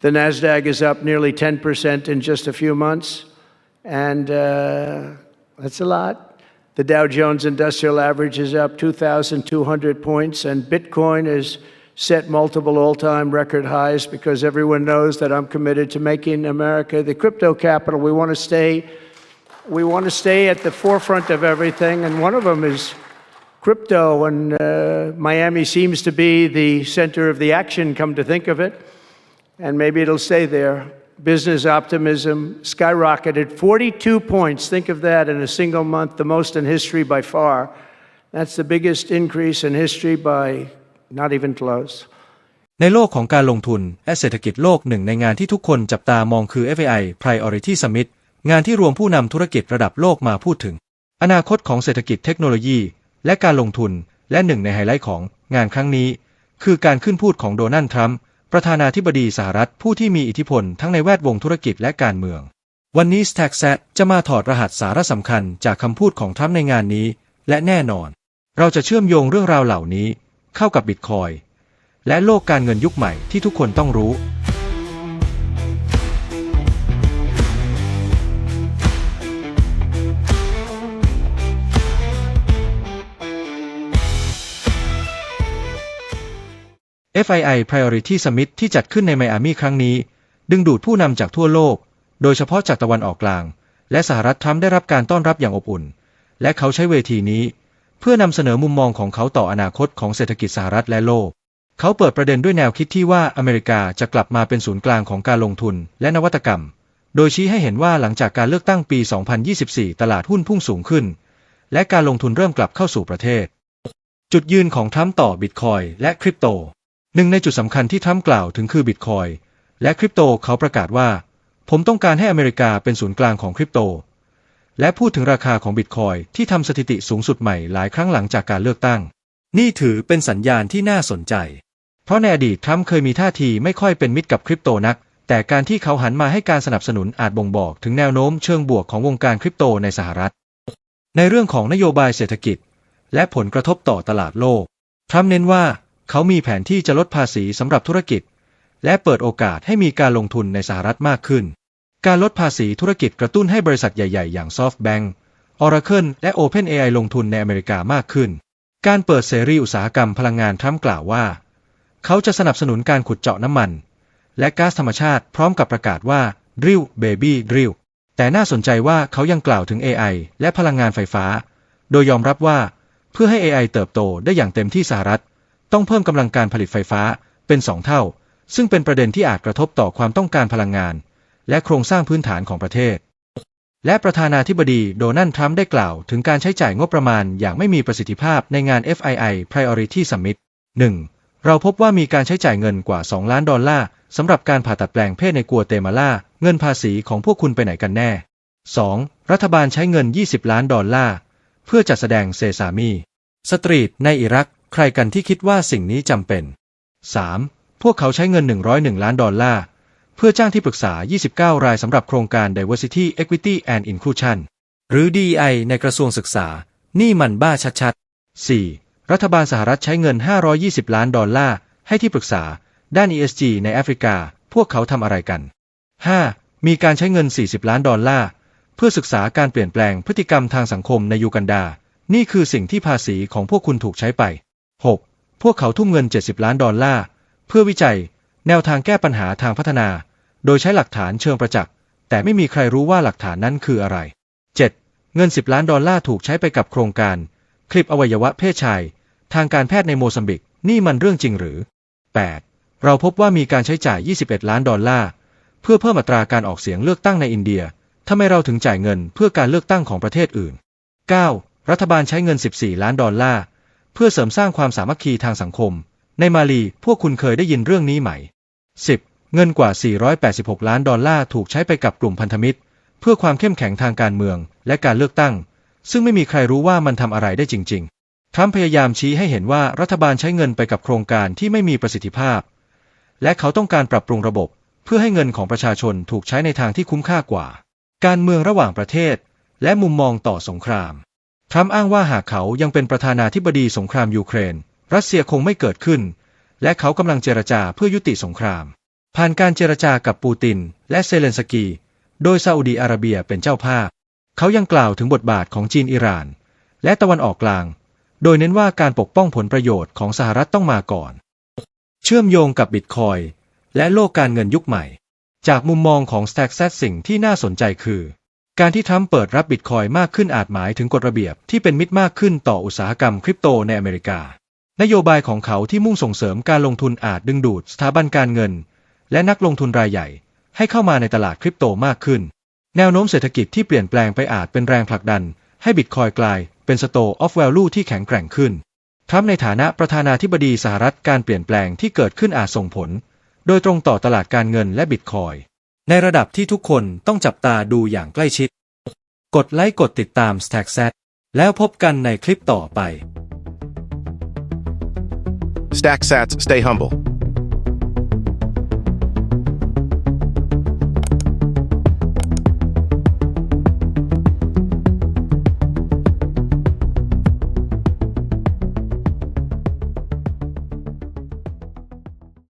The NASDAQ is up nearly 10% in just a few months, and uh, that's a lot. The Dow Jones Industrial Average is up 2,200 points, and Bitcoin has set multiple all time record highs because everyone knows that I'm committed to making America the crypto capital. We want to stay. We want to stay at the forefront of everything, and one of them is crypto. And uh, Miami seems to be the center of the action, come to think of it and maybe it'll stay there. Business optimism skyrocketed 42 points. Think of that in a single month, the most in history by far. That's the biggest increase in history by not even close. ในโลกของการลงทุนและเศรษฐกิจโลกหนึ่งในงานที่ทุกคนจับตามองคือ FAI Priority Summit งานที่รวมผู้นำธุรกิจระดับโลกมาพูดถึง อนาคตของเศรษฐกิจเทคโนโลยี และการลงทุนและหนึ่งในไฮไลท์ของงานครั้งนี้ คือการขึ้นพูดของโดนัลด์ทรัมป์ ประธานาธิบดีสหรัฐผู้ที่มีอิทธิพลทั้งในแวดวงธุรกิจและการเมือง วันนี้ Stack Set จะมาถอดรหัสสาระสำคัญจากคำพูดของทรัมป์ในงานนี้ และแน่นอน เราจะเชื่อมโยงเรื่องราวเหล่านี้ เข้ากับบิตคอยและโลกการเงินยุคใหม่ที่ทุกคนต้องรู้ FII Priority Summit ที่จัดขึ้นในไมอามีครั้งนี้ ดึงดูดผู้นำจากทั่วโลก โดยเฉพาะจากตะวันออกกลาง และสหรัฐทรัมป์ได้รับการต้อนรับอย่างอบอุ่น และเขาใช้เวทีนี้ เพื่อนำเสนอมุมมองของเขาต่ออนาคตของเศรษฐกิจสหรัฐและโลก เขาเปิดประเด็นด้วยแนวคิดที่ว่าอเมริกาจะกลับมาเป็นศูนย์กลางของการลงทุนและนวัตกรรม โดยชี้ให้เห็นว่าหลังจากการเลือกตั้งปี 2024 ตลาดหุ้นพุ่งสูงขึ้น และการลงทุนเริ่มกลับเข้าสู่ประเทศ จุดยืนของทรัมป์ต่อบิตคอยและคริปโต หนึ่งในจุดสำคัญที่ทรัมป์กล่าวถึงคือบิตคอยและคริปโตเขาประกาศว่า ผมต้องการให้อเมริกาเป็นศูนย์กลางของคริปโต และพูดถึงราคาของบิตคอยที่ทำสถิติสูงสุดใหม่หลายครั้งหลังจากการเลือกตั้ง นี่ถือเป็นสัญญาณที่น่าสนใจ เพราะในอดีตทรัมป์เคยมีท่าทีไม่ค่อยเป็นมิตรกับคริปโตนัก แต่การที่เขาหันมาให้การสนับสนุนอาจบ่งบอกถึงแนวโน้มเชิงบวกของวงการคริปโตในสหรัฐ ในเรื่องของนโยบายเศรษฐกิจ และผลกระทบต่อตลาดโลกทรัมป์เน้นว่า เขามีแผนที่จะลดภาษีสำหรับธุรกิจ และเปิดโอกาสให้มีการลงทุนในสหรัฐมากขึ้น การลดภาษีธุรกิจกระตุ้นให้บริษัทใหญ่ ๆ อย่าง SoftBank Oracle และ OpenAI ลงทุนในอเมริกามากขึ้น การเปิดเสรีอุตสาหกรรมพลังงานทรัมป์กล่าวว่า เขาจะสนับสนุนการขุดเจาะน้ำมัน และก๊าซธรรมชาติพร้อมกับประกาศว่า Drill Baby Drill แต่น่าสนใจว่าเขายังกล่าวถึง AI และพลังงานไฟฟ้า โดยยอมรับว่าเพื่อให้ AI เติบโตได้อย่างเต็มที่สหรัฐ ต้องเพิ่มกำลังการผลิตไฟฟ้าเป็นสองเท่า ซึ่งเป็นประเด็นที่อาจกระทบต่อความต้องการพลังงาน และโครงสร้างพื้นฐานของประเทศ และประธานาธิบดีโดนัลด์ทรัมป์ได้กล่าวถึงการใช้จ่ายงบประมาณอย่างไม่มีประสิทธิภาพในงาน FII Priority Summit 1. เราพบว่ามีการใช้จ่ายเงินกว่า 2 ล้านดอลลาร์สำหรับการผ่าตัดแปลงเพศในกัวเตมาลา เงินภาษีของพวกคุณไปไหนกันแน่ 2. รัฐบาลใช้เงิน 20 ล้านดอลลาร์เพื่อจัดแสดงเซซามี สตรีทในอิรัก ใครกันที่คิดว่าสิ่งนี้จำเป็น 3. พวกเขาใช้เงิน 101 ล้านดอลลาร์ เพื่อจ้างที่ปรึกษา 29 รายสำหรับโครงการ Diversity Equity and Inclusion หรือ DEI ในกระทรวงศึกษา นี่มันบ้าชัดๆ 4. รัฐบาลสหรัฐใช้เงิน 520 ล้านดอลลาร์ ให้ที่ปรึกษา ด้าน ESG ในแอฟริกา พวกเขาทำอะไรกัน 5. มีการใช้เงิน 40 ล้านดอลลาร์ เพื่อศึกษาการเปลี่ยนแปลงพฤติกรรมทางสังคมในยูกันดา นี่คือสิ่งที่ภาษีของพวกคุณถูกใช้ไป 6. พวกเขาทุ่มเงิน 70 ล้านดอลลาร์ เพื่อวิจัย แนวทางแก้ปัญหาทางพัฒนา โดยใช้หลักฐานเชิงประจักษ์ แต่ไม่มีใครรู้ว่าหลักฐานนั้นคืออะไร 7. เงิน 10 ล้านดอลลาร์ถูกใช้ไปกับโครงการ คลิปอวัยวะเพศชาย ทางการแพทย์ในโมซัมบิก นี่มันเรื่องจริงหรือ 8. เราพบว่ามีการใช้จ่าย 21 ล้านดอลลาร์ เพื่อเพิ่มอัตราการออกเสียงเลือกตั้งในอินเดียทำไมเราถึงจ่ายเงินเพื่อการเลือกตั้งของประเทศอื่น 9. รัฐบาลใช้เงิน 14 ล้านดอลลาร์ เพื่อเสริมสร้างความสามัคคีทางสังคม ในมาลีพวกคุณเคยได้ยินเรื่องนี้ไหม 10. เงินกว่า 486 ล้านดอลลาร์ถูกใช้ไปกับกลุ่มพันธมิตร เพื่อความเข้มแข็งทางการเมืองและการเลือกตั้ง ซึ่งไม่มีใครรู้ว่ามันทำอะไรได้จริง ๆทรัมพยายามชี้ให้เห็นว่ารัฐบาลใช้เงินไปกับโครงการที่ไม่มีประสิทธิภาพ และเขาต้องการปรับปรุงระบบ เพื่อให้เงินของประชาชนถูกใช้ในทางที่คุ้มค่ากว่า การเมืองระหว่างประเทศ และมุมมองต่อสงคราม ทรัมป์อ้างว่าหากเขายังเป็นประธานาธิบดีสงครามยูเครน รัสเซียคงไม่เกิดขึ้น และเขากำลังเจรจาเพื่อยุติสงคราม ผ่านการเจรจากับปูติน และเซเลนสกี โดยซาอุดีอาระเบียเป็นเจ้าภาพ เขายังกล่าวถึงบทบาทของจีนอิหร่าน และตะวันออกกลาง โดยเน้นว่าการปกป้องผลประโยชน์ของสหรัฐต้องมาก่อน เชื่อมโยงกับบิตคอยและโลกการเงินยุคใหม่ จากมุมมองของ s t a c k s สิ่งที่น่าสนใจคือ การที่ทรัมป์เปิดรับบิตคอยมากขึ้นอาจหมายถึงกฎระเบียบที่เป็นมิตรมากขึ้นต่ออุตสาหกรรมคริปโตในอเมริกา นโยบายของเขาที่มุ่งส่งเสริมการลงทุนอาจดึงดูดสถาบันการเงิน และนักลงทุนรายใหญ่ ให้เข้ามาในตลาดคริปโตมากขึ้น แนวโน้มเศรษฐกิจที่เปลี่ยนแปลงไปอาจเป็นแรงผลักดัน ให้บิตคอยกลายเป็น store of value ที่แข็งแกร่งขึ้นทรัมป์ในฐานะประธานาธิบดีสหรัฐการเปลี่ยนแปลงที่เกิดขึ้นอาจส่งผล โดยตรงต่อตลาดการเงินและบิตคอย ในระดับที่ทุกคนต้องจับตาดูอย่างใกล้ชิด กดไลค์กดติดตาม StackZ แล้วพบกันในคลิปต่อไป Stack sats, stay humble.